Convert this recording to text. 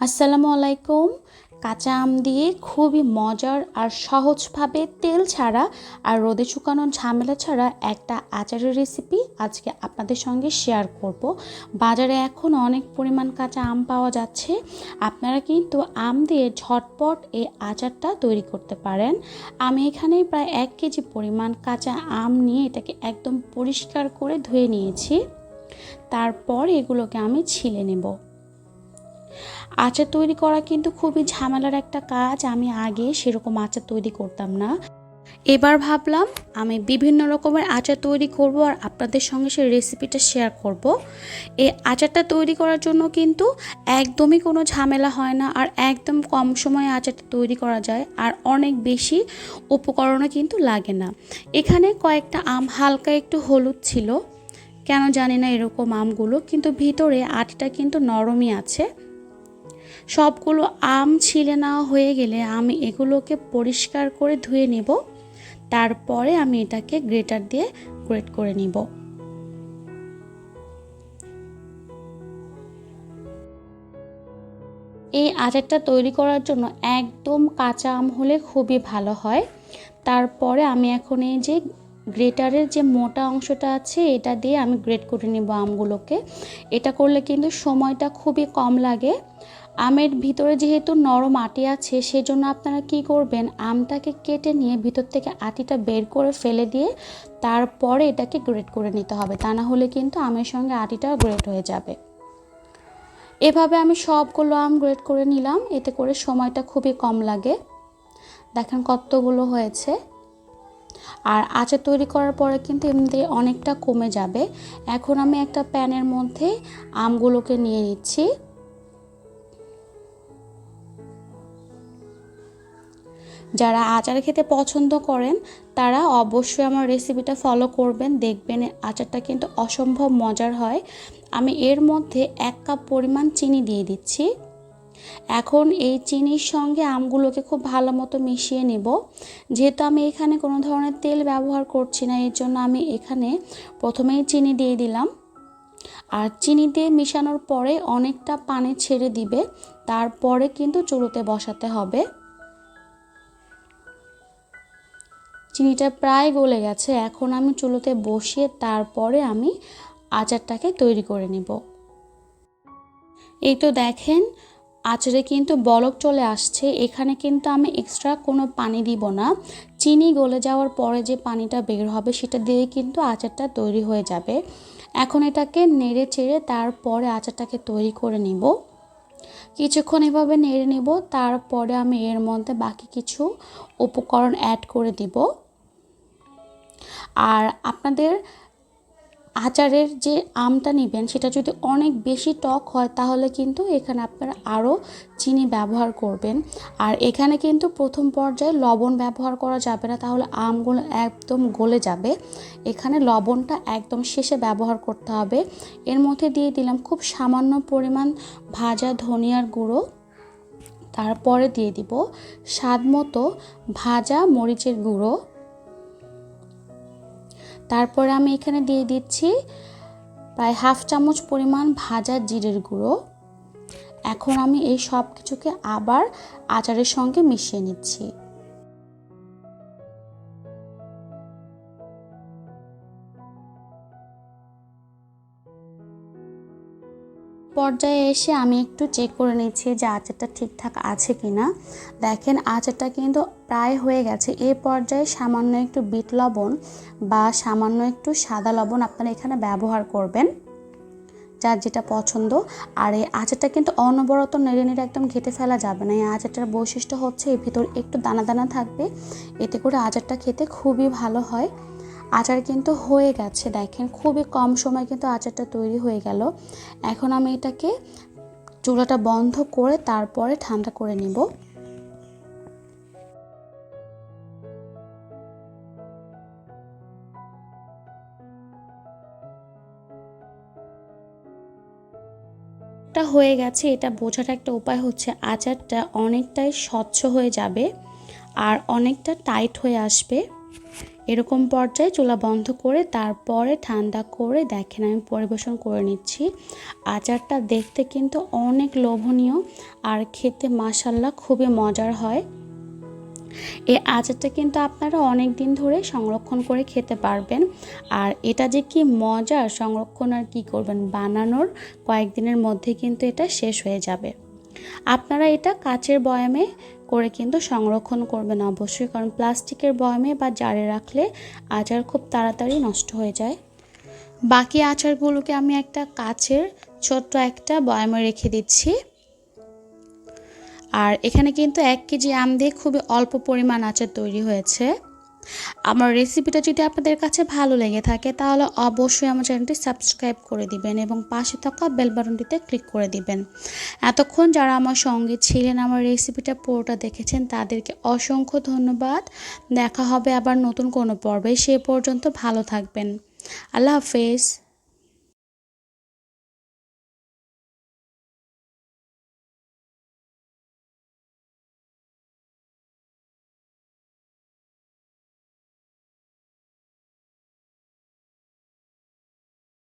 আসসালামু আলাইকুম। কাঁচা আম দিয়ে খুবই মজার আর সহজভাবে তেল ছাড়া আর রোদে শুকানোর ঝামেলা ছাড়া একটা আচারের রেসিপি আজকে আপনাদের সঙ্গে শেয়ার করব। বাজারে এখন অনেক পরিমাণ কাঁচা আম পাওয়া যাচ্ছে। আপনারা কিন্তু আম দিয়ে ঝটপট এই আচারটা তৈরি করতে পারেন। আমি এখানে প্রায় এক কেজি পরিমাণ কাঁচা আম নিয়ে এটাকে একদম পরিষ্কার করে ধুয়ে নিয়েছি। তারপর এগুলোকে আমি ছিলে নেব। আচার তৈরি করা কিন্তু খুবই ঝামেলার একটা কাজ, আমি আগে সেরকম আচার তৈরি করতাম না। এবার ভাবলাম আমি বিভিন্ন রকমের আচার তৈরি করব আর আপনাদের সঙ্গে সেই রেসিপিটা শেয়ার করব। এই আচারটা তৈরি করার জন্য কিন্তু একদমই কোনো ঝামেলা হয় না আর একদম কম সময়ে আচারটা তৈরি করা যায় আর অনেক বেশি উপকরণও কিন্তু লাগে না। এখানে কয়েকটা আম হালকা একটু হলুদ ছিল, কেন জানি না এরকম আমগুলো, কিন্তু ভিতরে আটিটা কিন্তু নরমই আছে। সবগুলো আম ছিলে নেওয়া হয়ে গেলে আমি এগুলোকে পরিষ্কার করে ধুয়ে নেব। তারপরে আমি এটাকে গ্রেটার দিয়ে গ্রেট করে নিব। এই আচারটা তৈরি করার জন্য একদম কাঁচা আম হলে খুবই ভালো হয়। তারপরে আমি এখন এই যে গ্রেটারের যে মোটা অংশটা আছে, এটা দিয়ে আমি গ্রেট করে নেব আমগুলোকে। এটা করলে কিন্তু সময়টা খুবই কম লাগে। আমের ভিতরে যেহেতু নরম আটি আছে, সেজন্য আপনারা কি করবেন? আমটাকে কেটে নিয়ে ভিতর থেকে আটিটা বের করে ফেলে দিয়ে তারপরে এটাকে গ্রেট করে নিতে হবে। তা না হলে কিন্তু আমের সঙ্গে আটিটা গ্রেট হয়ে যাবে। এভাবে আমি সবগুলো আম গ্রেট করে নিলাম। এতে করে সময়টা খুবই কম লাগে। দেখেন কতগুলো হয়েছে। আর আচার তৈরি করার পরে কিন্তু এমনিতে অনেকটা কমে যাবে। এখন আমি একটা প্যানের মধ্যে আমগুলোকে নিয়ে নিচ্ছি। যারা আচার খেতে পছন্দ করেন, তারা অবশ্যই আমার রেসিপিটা ফলো করবেন। দেখবেন আচারটা কিন্তু অসম্ভব মজার হয়। আমি এর মধ্যে এক কাপ পরিমাণ চিনি দিয়ে দিচ্ছি। এখন এই চিনির সঙ্গে আমগুলোকে খুব ভালো মতো মিশিয়ে নেব। যেহেতু আমি এখানে কোনো ধরনের তেল ব্যবহার করছি না, এর জন্য আমি এখানে প্রথমেই চিনি দিয়ে দিলাম। আর চিনি দিয়ে মিশানোর পরে অনেকটা পানি ছেড়ে দিবে। তারপরে কিন্তু চুলোতে বসাতে হবে। চিনিটা প্রায় গলে গেছে, এখন আমি চুলোতে বসিয়ে তারপরে আমি আচারটাকে তৈরি করে নেব। এই তো দেখেন, আচারে কিন্তু বলক চলে আসছে, এখানে কিন্তু আমি এক্সট্রা কোনো পানি দিব না। চিনি গলে যাওয়ার পরে যে পানিটা বের হবে, সেটা দিয়ে কিন্তু আচারটা তৈরি হয়ে যাবে। এখন এটাকে নেড়ে চেড়ে তারপরে আচারটাকে তৈরি করে নিব। কিছুক্ষণ এভাবে নেড়ে নিব, তারপরে আমি এর মধ্যে বাকি কিছু উপকরণ অ্যাড করে দিব। আর আপনাদের আচারের যে আমটা নেবেন, সেটা যদি অনেক বেশি টক হয়, তাহলে কিন্তু এখানে আপনারা আরও চিনি ব্যবহার করবেন। আর এখানে কিন্তু প্রথম পর্যায়ে লবণ ব্যবহার করা যাবে না, তাহলে আমগুলো একদম গলে যাবে। এখানে লবণটা একদম শেষে ব্যবহার করতে হবে। এর মধ্যে দিয়ে দিলাম খুব সামান্য পরিমাণ ভাজা ধনিয়ার গুঁড়ো। তারপরে দিয়ে দিব স্বাদ মতো ভাজা মরিচের গুঁড়ো। তারপরে আমি এখানে দিয়ে দিচ্ছি প্রায় হাফ চামচ পরিমাণ ভাজা জিরের গুঁড়ো। এখন আমি এই সব কিছুকে আবার আচারের সঙ্গে মিশিয়ে নিচ্ছি। পর্যায়ে এসে আমি একটু চেক করে নিচ্ছি যে আচারটা ঠিকঠাক আছে কি না দেখেন, আচারটা কিন্তু প্রায় হয়ে গেছে। এ পর্যায়ে সামান্য একটু বিট লবণ বা সামান্য একটু সাদা লবণ আপনারা এখানে ব্যবহার করবেন, যার যেটা পছন্দ। আর এই আচারটা কিন্তু অনবরত নেড়ে নেড়ে একদম ঘেটে ফেলা যাবে না। এই আচারটার বৈশিষ্ট্য হচ্ছে এর ভিতর একটু দানা দানা থাকবে। এতে করে আচারটা খেতে খুবই ভালো হয়। আচার কিন্তু হয়ে গেছে, দেখেন। খুবই কম সময় কিন্তু আচারটা তৈরি হয়ে গেল। এখন আমি এটাকে চুলাটা বন্ধ করে তারপরে ঠান্ডা করে নিব। হয়ে গেছে, এটা বোঝার একটা উপায় হচ্ছে আচারটা অনেকটাই স্বচ্ছ হয়ে যাবে আর অনেকটা টাইট হয়ে আসবে। এরকম পর্যায়ে চুলা বন্ধ করে তারপরে ঠান্ডা করে দেখেন, আমি পরিবেশন করে নিচ্ছি। আচারটা দেখতে কিন্তু অনেক লোভনীয় আর খেতে মাসাল্লা খুবই মজার হয়। এই আচারটা কিন্তু আপনারা অনেক দিন ধরে সংরক্ষণ করে খেতে পারবেন। আর এটা যে কি মজার সংরক্ষণ আর কি করবেন, বানানোর কয়েকদিনের মধ্যে কিন্তু এটা শেষ হয়ে যাবে। আপনারা এটা কাচের বয়ামে করে কিন্তু সংরক্ষণ করবেন অবশ্যই, কারণ প্লাস্টিকের বয়মে বা জারে রাখলে আচার খুব তাড়াতাড়ি নষ্ট হয়ে যায়। বাকি আচারগুলোকে আমি একটা কাচের ছোট্ট একটা বয়ামে রেখে দিচ্ছি। আর এখানে কিন্তু এক কেজি আম দিয়ে খুবই অল্প পরিমাণ আচার তৈরি হয়েছে। আমার রেসিপিটা যদি আপনাদের কাছে ভালো লেগে থাকে, তাহলে অবশ্যই আমার চ্যানেলটি সাবস্ক্রাইব করে দিবেন এবং পাশে থাকা বেল বাটনটিতে ক্লিক করে দিবেন। এতক্ষণ যারা আমার সঙ্গে ছিলেন, আমার রেসিপিটা পুরোটা দেখেছেন, তাদেরকে অসংখ্য ধন্যবাদ। দেখা হবে আবার নতুন কোনো পর্বে, সে পর্যন্ত ভালো থাকবেন। আল্লাহ হাফেজ।